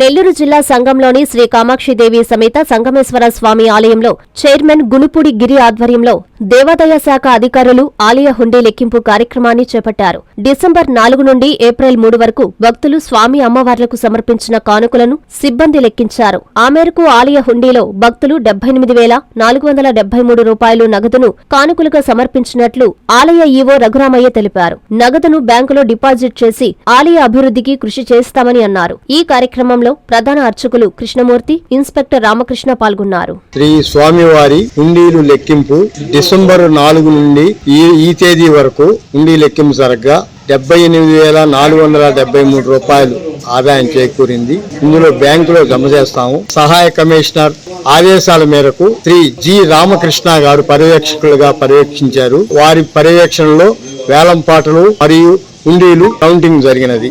నెల్లూరు జిల్లా సంఘంలోని శ్రీ కామాక్షిదేవి సమేత సంగమేశ్వర స్వామి ఆలయంలో చైర్మన్ గునుపూడి గిరి ఆధ్వర్యంలో దేవాదాయ శాఖ అధికారులు ఆలయ హుండీ లెక్కింపు కార్యక్రమాన్ని చేపట్టారు. డిసెంబర్ నాలుగు నుండి ఏప్రిల్ మూడు వరకు భక్తులు స్వామి అమ్మవార్లకు సమర్పించిన కానుకలను సిబ్బంది లెక్కించారు. ఆ మేరకు ఆలయ హుండీలో భక్తులు డెబ్బై ఎనిమిది వేల నాలుగు వందల డెబ్బై మూడు రూపాయలు నగదును కానుకలుగా సమర్పించినట్లు ఆలయ ఈవో రఘురామయ్య తెలిపారు. నగదును బ్యాంకులో డిపాజిట్ చేసి ఆలయ అభివృద్ధికి కృషి చేస్తామని అన్నారు. ఈ కార్యక్రమం కార్యక్రమంలో ప్రధాన అర్చకులు కృష్ణమూర్తి ఇన్స్పెక్టర్ రామకృష్ణ పాల్గొన్నారు. శ్రీ స్వామివారి హుండీలు లెక్కింపు డిసెంబర్ నాలుగు నుండి ఈ ఈ తేదీ వరకు హుండీ లెక్కింపు జరగ్గా డెబ్బై ఎనిమిది వేల నాలుగు వందల డెబ్బై మూడు రూపాయలు ఆదాయం చేకూరింది. ఇందులో బ్యాంకులో జమ చేస్తాము. సహాయ కమిషనర్ ఆదేశాల మేరకు శ్రీ జి రామకృష్ణ గారు పర్యవేక్షకులుగా పర్యవేక్షించారు. వారి పర్యవేక్షణలో వేలం పాటలు మరియు హుండీలు కౌంటింగ్ జరిగినది.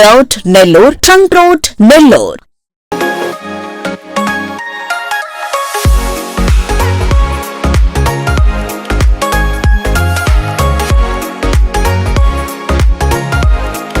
layout Nellore trunk road Nellore